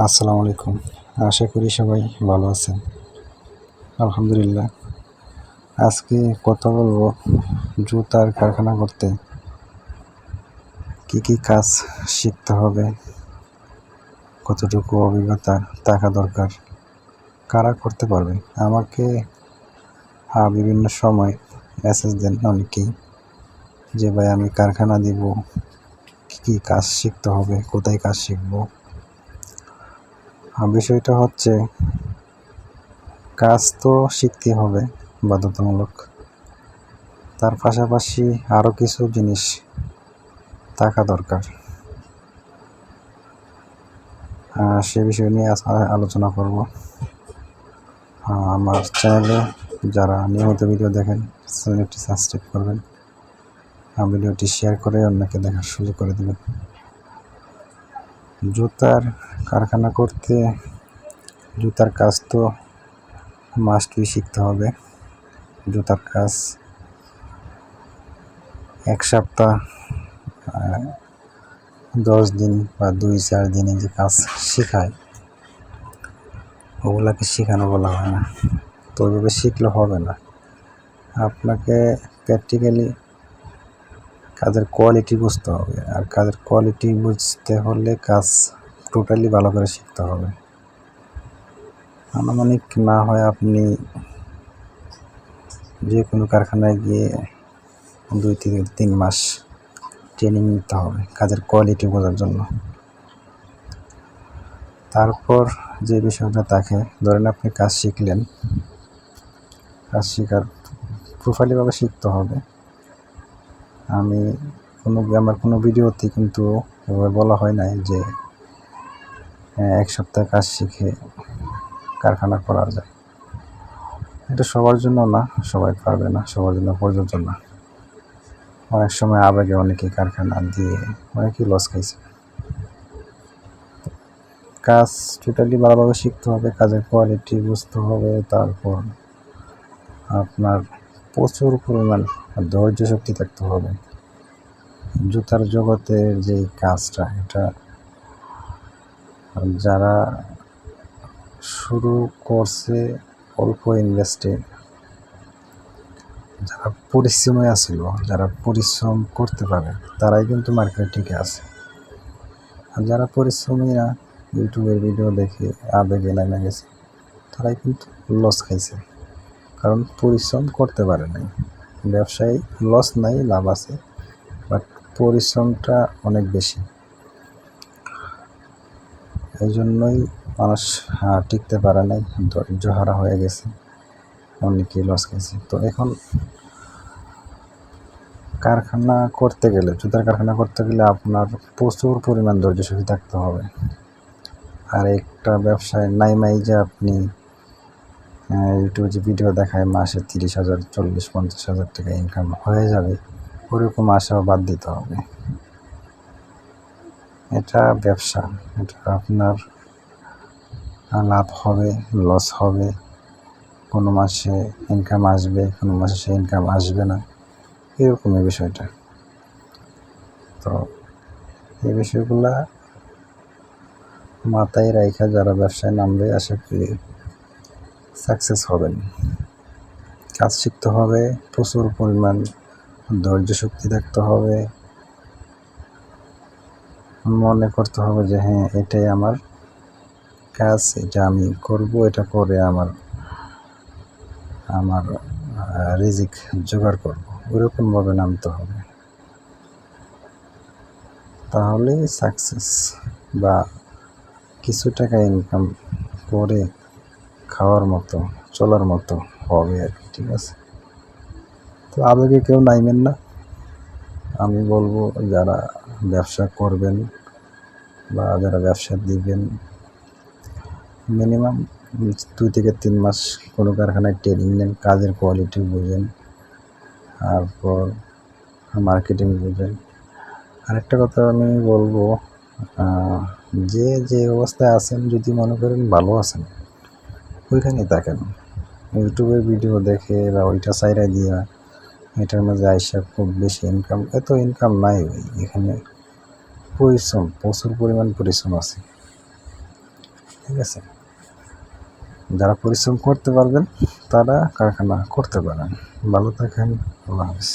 আসসালামু আলাইকুম। আশা করি সবাই ভালো আছেন। আলহামদুলিল্লাহ। আজকে কথা বলব জুতার কারখানা করতে। কি কি কাজ শিখতে হবে? কতটুকু অভিজ্ঞতা থাকা দরকার? কারা করতে পারবে? আমাকে বিভিন্ন সময় মেসেজ দেন অনেকেই যে, ভাই, আমি কারখানা দিব। কি কি কাজ শিখতে হবে? কোথায় কাজ শিখব? বিষয়টা হচ্ছে, কাজ তো শিখতে হবে বাধ্যতামূলক। তার পাশাপাশি আরও কিছু জিনিস থাকা দরকার। সে বিষয় নিয়ে আলোচনা করব। আমার চ্যানেলে যারা নিয়মিত ভিডিও দেখেন, চ্যানেলটি সাবস্ক্রাইব করবেন। ভিডিওটি শেয়ার করে অন্যকে দেখার সুযোগ করে দেবেন। জুতার কারখানা করতে, জুতার কাজ তো মাস্টই শিখতে হবে। জুতার কাজ এক সপ্তাহ দশ দিন বা দুই, চার দিনে যে কাজ শেখায়, ওগুলাকে শেখানো বলা হয় না। তো ওইভাবে শিখলে হবে না। আপনাকে প্র্যাকটিক্যালি কাজের কোয়ালিটি বুঝতে হবে। আর কাজের কোয়ালিটি বুঝতে হলে কাজ টোটালি ভালো করে শিখতে হবে। আনুমানিক না হয় আপনি যে কোনো কারখানায় গিয়ে দুই থেকে তিন মাস ট্রেনিং নিতে হবে কাজের কোয়ালিটি বোঝার জন্য। তারপর যে বিষয়টা থাকে, ধরেন আপনি কাজ শিখলেন। কাজ শেখার প্রোফাইলিভাবে শিখতে হবে। আমি কোনো আমার কোনো ভিডিওতে কিন্তু এভাবে বলা হয় নাই যে এক সপ্তাহ কাজ শিখে কারখানা করা যায়। এটা সবার জন্য না, সবাই পারবে না, সবার জন্য প্রযোজ্য না। অনেক সময় আবেগে অনেকে কারখানা দিয়ে অনেকেই লস খাইছে। কাজ টোটালি ভালোভাবে শিখতে হবে, কাজের কোয়ালিটি বুঝতে হবে, তারপর আপনার প্রচুর পরিমাণ ধৈর্য শক্তি থাকতে হবে। জুতার জগতের যে কাজটা, এটা যারা শুরু করছে অল্প ইনভেস্টে যারা পরিশ্রমে আছিল, যারা পরিশ্রম করতে পারে, তারাই কিন্তু মার্কেটে টিকে আছে। আর যারা পরিশ্রমী না ইউটিউবের ভিডিও দেখে আবেগে নেমে গেছে, তারাই কিন্তু লস খাইছে। কারণ পরিশ্রম করতে পারে নাই। ব্যবসায় লস নাই, লাভ আছে বাট পরিশ্রমটা অনেক বেশি। এই জন্যই মানুষ টিকতে পারে নাই, ধৈর্য হারা হয়ে গেছে। অনেকেই লস খাইছে তো এখন কারখানা করতে গেলে, জুতার কারখানা করতে গেলে আপনার প্রচুর পরিমাণ ধৈর্য শক্তি থাকতে হবে। আর একটা ব্যবসায় নাই মাই যে আপনি ইউটিউবে যে ভিডিও দেখায়, মাসে তিরিশ হাজার, চল্লিশ, পঞ্চাশ হাজার টাকা ইনকাম হয়ে যাবে, ওরকম আশাও বাদ দিতে হবে। এটা ব্যবসা, এটা আপনার লাভ হবে লস হবে, কোনো মাসে ইনকাম আসবে, কোনো মাসে সে ইনকাম আসবে না, এরকমই বিষয়টা। তো এই বিষয়গুলা মাথায় রাইখা যারা ব্যবসায় নামবে, আশা করি সাকসেস হবেন। কাজ শিখতে হবে, প্রচুর পরিমাণ ধৈর্য শক্তি থাকতে হবে। মনে করতে হবে যে হ্যাঁ এটাই আমার কাজ, এটা আমি করব, এটা করে আমার আমার রিজিক জোগাড় করব। ওরকমভাবে নামতে হবে। তাহলে সাকসেস বা কিছু টাকা ইনকাম করে খাওয়ার মতো, চলার মতো হবে আর কি, ঠিক আছে? তো আবেগে কেউ নাইবেন না। আমি বলব যারা ব্যবসা করবেন বা যারা ব্যবসা দিবেন, মিনিমাম দুই থেকে তিন মাস কোনো কারখানায় ট্রেনিং নেন, কাজের কোয়ালিটি বুঝেন, তারপর মার্কেটিং বুঝেন। আরেকটা কথা আমি বলব যে যে অবস্থায় আছেন, যদি মনে করেন ভালো আছেন ওইখানেই থাকেন। ইউটিউবের ভিডিও দেখে বা ওইটা সাইডে দিয়া এটার মাঝে আইসা খুব বেশি ইনকাম এত ইনকাম নাই এখানে পরিশ্রম, প্রচুর পরিমাণ পরিশ্রম আছে। ঠিক আছে? যারা পরিশ্রম করতে পারবেন, তারা কারখানা করতে পারেন। ভালো থাকেন, আল্লাহ হাফিজ।